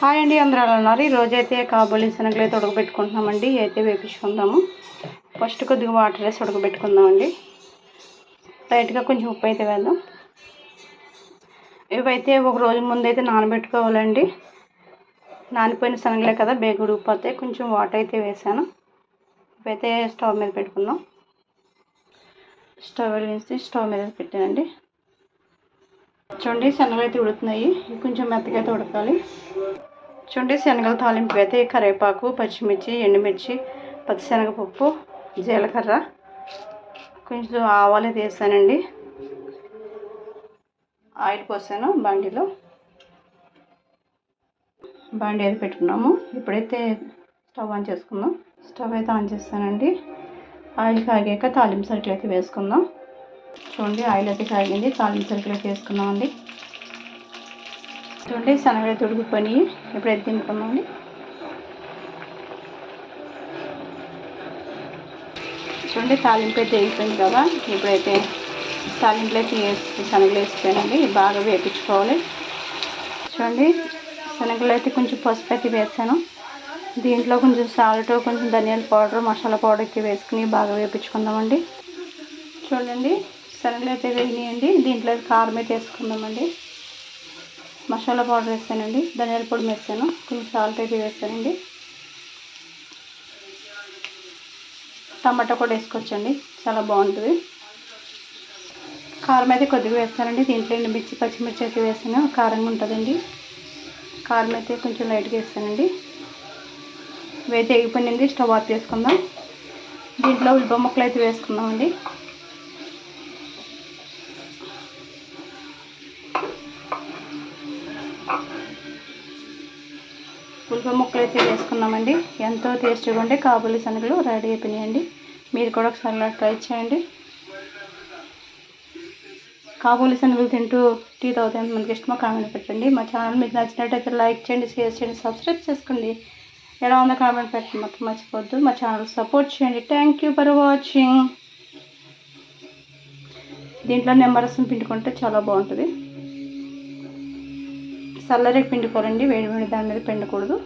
Hi అండి అందరూ అలా ఉన్నారు? ఈరోజైతే కాబోలి శనగలు అయితే ఉడకబెట్టుకుంటున్నామండి. అయితే వేపించుకుందాము ఫస్ట్ కొద్దిగా వాటర్ వేసి ఉడకబెట్టుకుందామండి. లైట్గా కొంచెం ఉప్పు అయితే వేద్దాం. ఇవైతే ఒక రోజు ముందు అయితే నానబెట్టుకోవాలండి. నానిపోయిన శనగలే కదా బేగ అయితే కొంచెం వాటర్ అయితే వేసాను. ఇవైతే స్టవ్ మీద పెట్టుకుందాం. స్టవ్ వెలిగించి స్టవ్ మీద పెట్టానండి. చూడండి శనగలు అయితే ఉడుతున్నాయి. కొంచెం మెత్తగా అయితే ఉడకాలి. చూడండి శనగల తాలింపు అయితే కరివేపాకు పచ్చిమిర్చి ఎండుమిర్చి పచ్చిశనగపప్పు జీలకర్ర. కొంచెం ఆవాలు అయితే వేసానండి ఆయిల్ పోసాను బండిలో. బండి అయితే పెట్టుకున్నాము. ఇప్పుడైతే స్టవ్ ఆన్ చేసుకుందాం. స్టవ్ అయితే ఆన్ చేస్తానండి. ఆయిల్ కాగాక తాలింపు సరుకులు అయితే వేసుకుందాం. చూడండి ఆయిల్ అయితే కాగింది. తాలింపు సరుకులు అయితే వేసుకుందామండి. చూడండి శనగలు అయితే ఉడికిపోయి ఇప్పుడైతే తింటున్నామండి. చూడండి తాలింపు అయితే వేగిపోయింది కదా. ఇప్పుడైతే తాలింపులు అయితే వేసి శనగలు వేసిపోయానండి బాగా వేపించుకోవాలి. చూడండి శనగలు అయితే కొంచెం పసుపు అయితే వేసాను. దీంట్లో కొంచెం సాల్ట్ కొంచెం ధనియాల పౌడర్ మసాలా పౌడర్ వేసుకుని బాగా వేపించుకుందామండి. చూడండి శనగలు అయితే వేగినాయండి దీంట్లో కారం అయితే వేసుకుందామండి. మసాలా పౌడర్ వేస్తానండి. ధనియాల పొడి వేస్తాను. కొంచెం సాల్ట్ అయితే వేస్తానండి. టమాటా కూడా వేసుకోవచ్చండి. చాలా బాగుంటుంది. కారం అయితే కొద్దిగా వేస్తానండి. దీంట్లో మిర్చి పచ్చిమిర్చి అయితే వేస్తాను. కారంగా ఉంటుందండి. కారం అయితే కొంచెం లైట్గా వేస్తానండి. వేతే ఎగిపోయింది స్టవ్ ఆఫ్ చేసుకుందాం. దీంట్లో ఉల్లిపాయ ముక్కలు అయితే వేసుకుందామండి. ఉల్లిపాయ ముక్కలు అయితే వేసుకున్నామండి ఎంతో టేస్టీగా ఉండే కాబూలి శనగలు రెడీ అయిపోయినాయండి. మీరు కూడా ఒకసారి ట్రై చేయండి. కాబూలి శనగలు తింటూ టీ తాగుతాయి మనకి ఇష్టమో కామెంట్ పెట్టండి. మా ఛానల్ మీకు నచ్చినట్టయితే లైక్ చేయండి షేర్ చేయండి సబ్స్క్రైబ్ చేసుకోండి. ఎలా ఉందో కామెంట్ పెట్టండి మొత్తం మర్చిపోవద్దు. మా ఛానల్ సపోర్ట్ చేయండి. థ్యాంక్ యూ ఫర్ వాచింగ్ దీంట్లో నెంబర్స్ని పిండుకుంటే చాలా బాగుంటుంది. చల్లరేకి పిండుకోరండి వేడి వేడి దాని మీద పిండకూడదు.